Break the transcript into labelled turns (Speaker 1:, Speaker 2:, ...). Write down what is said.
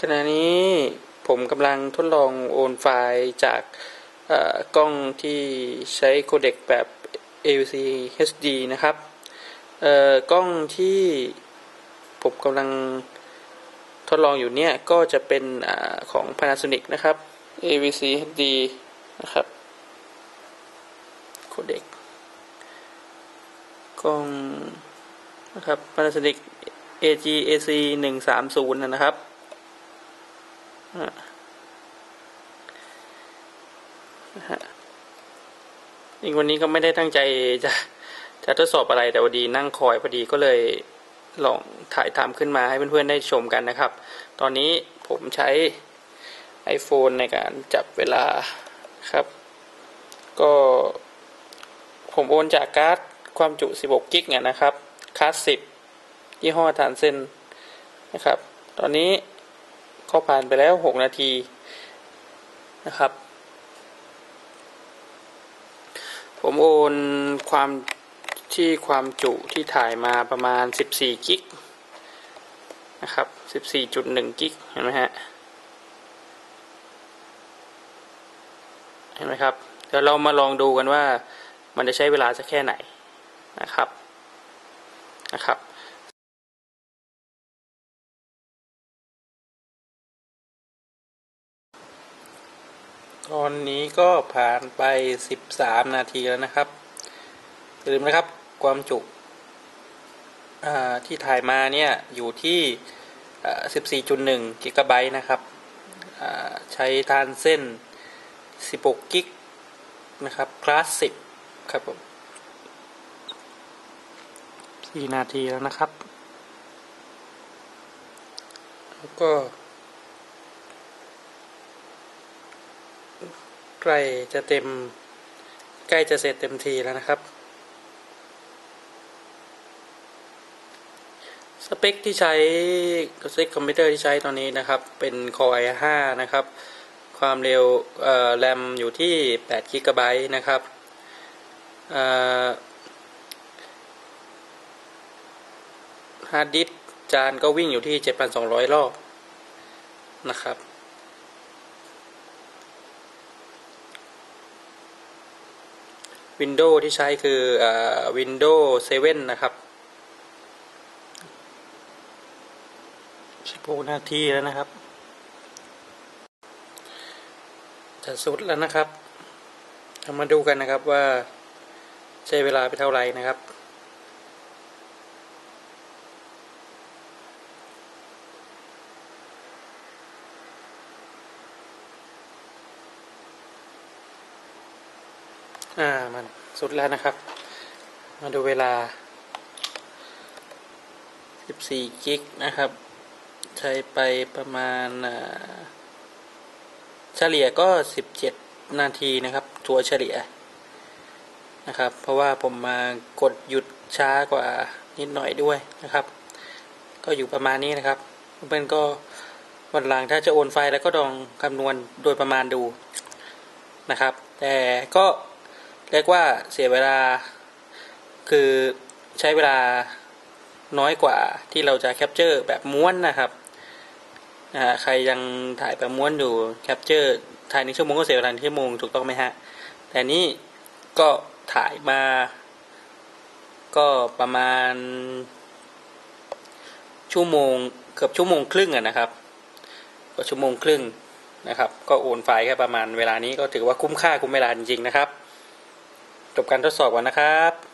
Speaker 1: ขณะนี้ผมกำลังทดลองโอนไฟล์จากกล้องที่ใช้โคเดกแบบ AVC HD นะครับกล้องที่ผมกำลังทดลองอยู่เนี่ย ก็จะเป็นอของ Panasonic นะครับ AVC HD นะครับโคเดกกล้องนะครับ Panasonic AGAC หนึ่งสามศูนย์นะครับ นะฮะอีกวันนี้ก็ไม่ได้ตั้งใจจะจะทดสอบอะไรแต่วันดีนั่งคอยพอดีก็เลยลองถ่ายทำขึ้นมาให้เพื่อนๆได้ชมกันนะครับ ตอนนี้ผมใช้ iPhone ในการจับเวลาครับ ก็ผมโอนจากการ์ดความจุ 16 กิกเนี่ยนะครับคลาส10ยี่ห้อฐานเส้นนะครับ ตอนนี้ ก็ผ่านไปแล้ว6นาทีนะครับ ผมโอนความที่ความจุที่ถ่ายมาประมาณ 14 กิกนะครับ 14.1 กิกเห็นไหมฮะ เห็นไหมครับ เดี๋ยวเรามาลองดูกันว่ามันจะใช้เวลาสักแค่ไหนนะครับ นะครับ ตอนนี้ก็ผ่านไป 13 นาทีแล้วนะครับอย่าลืมนะครับความจุที่ถ่ายมาเนี่ยอยู่ที่ 14.1 กิกะไบต์นะครับ ใช้ทานเส้น 16 กิกนะครับ คลาสสิกครับผม4นาทีแล้วนะครับ แล้วก็ ใกล้จะเต็ม ใกล้จะเสร็จเต็มทีแล้วนะครับ สเปคที่ใช้สเปคคอมพิวเตอร์ที่ใช้ตอนนี้นะครับ เป็น Core i5 นะครับ ความเร็วแรมอยู่ที่8 g b นะครับฮาร์ดดิสจานก็วิ่งอยู่ที่ 7,200 รอบนะครับ วินโดว์ที่ใช้คือวินโดว์7นะครับ 16 นาทีแล้วนะครับ จะสุดแล้วนะครับ เรามาดูกันนะครับว่าใช้เวลาไปเท่าไหร่นะครับ อ่ามันสุดแล้วนะครับ มาดูเวลา 14 กิกนะครับ ใช้ไปประมาณเฉลี่ยก็ 17 นาทีนะครับทัวเฉลี่ยนะครับ เพราะว่าผมมากดหยุดช้ากว่านิดหน่อยด้วยนะครับ ก็อยู่ประมาณนี้นะครับเพื่อนก็วันหลังถ้าจะโอนไฟล์แล้วก็ลองคำนวณโดยประมาณดูนะครับ แต่ก็ เรียกว่าเสียเวลาคือใช้เวลาน้อยกว่าที่เราจะแคปเจอร์แบบม้วนนะครับใครยังถ่ายแบบม้วนอยู่แคปเจอร์ถ่ายหนึ่งชั่วโมงก็เสียเวลาหนึ่งชั่วโมงถูกต้องไหมฮะ แต่นี่ก็ถ่ายมา ก็ประมาณ ชั่วโมงเกือบชั่วโมงครึ่งอะนะครับก็ชั่วโมงครึ่งนะครับ ก็โอนไฟล์แค่ประมาณเวลานี้ก็ถือว่าคุ้มค่าคุ้มเวลาจริงๆนะครับ จบการทดสอบก่อนนะครับ